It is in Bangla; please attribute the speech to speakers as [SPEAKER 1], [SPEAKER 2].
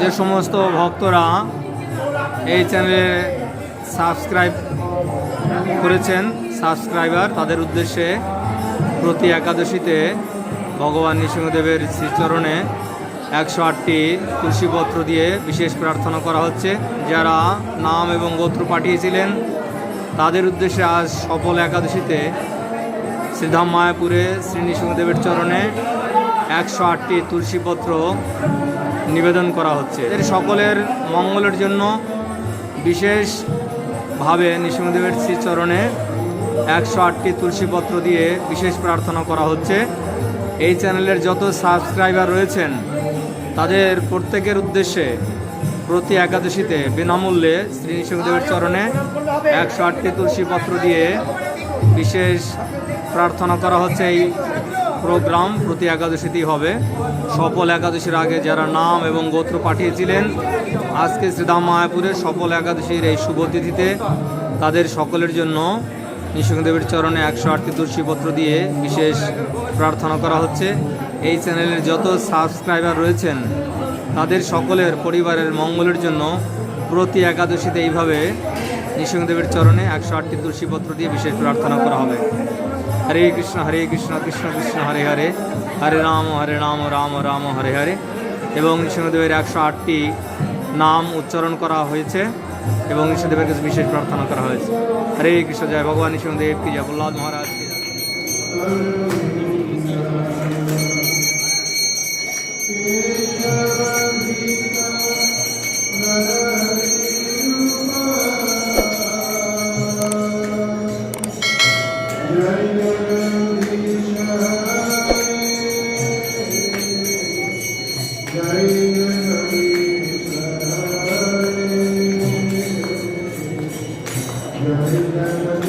[SPEAKER 1] যে সমস্ত ভক্তরা এই চ্যানেলে সাবস্ক্রাইব করেছেন সাবস্ক্রাইবার তাদের উদ্দেশ্যে প্রতি একাদশীতে ভগবান নৃসিংহদেবের শ্রীচরণে একশো আটটি তুলসীপত্র দিয়ে বিশেষ প্রার্থনা করা হচ্ছে যারা নাম এবং গোত্র পাঠিয়েছিলেন তাদের উদ্দেশ্যে আজ সফল একাদশীতে শ্রীধাম মায়াপুরে শ্রী নৃসিংহদেবের চরণে একশো আটটি তুলসীপত্র নিবেদন করা হচ্ছে এদের সকলের মঙ্গলের জন্য বিশেষভাবে নৃসিংহদেবের শ্রীচরণে একশো আটটি তুলসীপত্র দিয়ে বিশেষ প্রার্থনা করা হচ্ছে এই চ্যানেলের যত সাবস্ক্রাইবার রয়েছেন তাদের প্রত্যেকের উদ্দেশ্যে প্রতি একাদশীতে বিনামূল্যে শ্রী নৃসিংহদেবের চরণে একশো আটটি তুলসীপত্র দিয়ে বিশেষ প্রার্থনা করা হচ্ছে এই প্রোগ্রাম প্রতি একাদশীতেই হবে সফল একাদশীর আগে যারা নাম এবং গোত্র পাঠিয়েছিলেন আজকে শ্রীধাম মায়াপুরের সফল একাদশীর এই শুভতিথিতে তাদের সকলের জন্য নৃসিংহদেবের চরণে একশো আটটি তুলসীপত্র দিয়ে বিশেষ প্রার্থনা করা হচ্ছে এই চ্যানেলের যত সাবস্ক্রাইবার রয়েছেন তাদের সকলের পরিবারের মঙ্গলের জন্য প্রতি একাদশীতে এইভাবে নৃসিংহদেবের চরণে একশো আটটি তুলসীপত্র দিয়ে বিশেষ প্রার্থনা করা হবে হরে কৃষ্ণ হরে কৃষ্ণ কৃষ্ণ কৃষ্ণ হরে হরে হরে রাম হরে রাম রাম রাম হরে হরে এবং ঈশ্বরদেবের একশো আটটি নাম উচ্চারণ করা হয়েছে এবং ঈশ্বরদেবের কাছে বিশেষ প্রার্থনা করা হয়েছে হরে কৃষ্ণ জয় ভগবান ঈশ্বরদেব কি জয় প্রহ্লাদ মহারাজ Amen.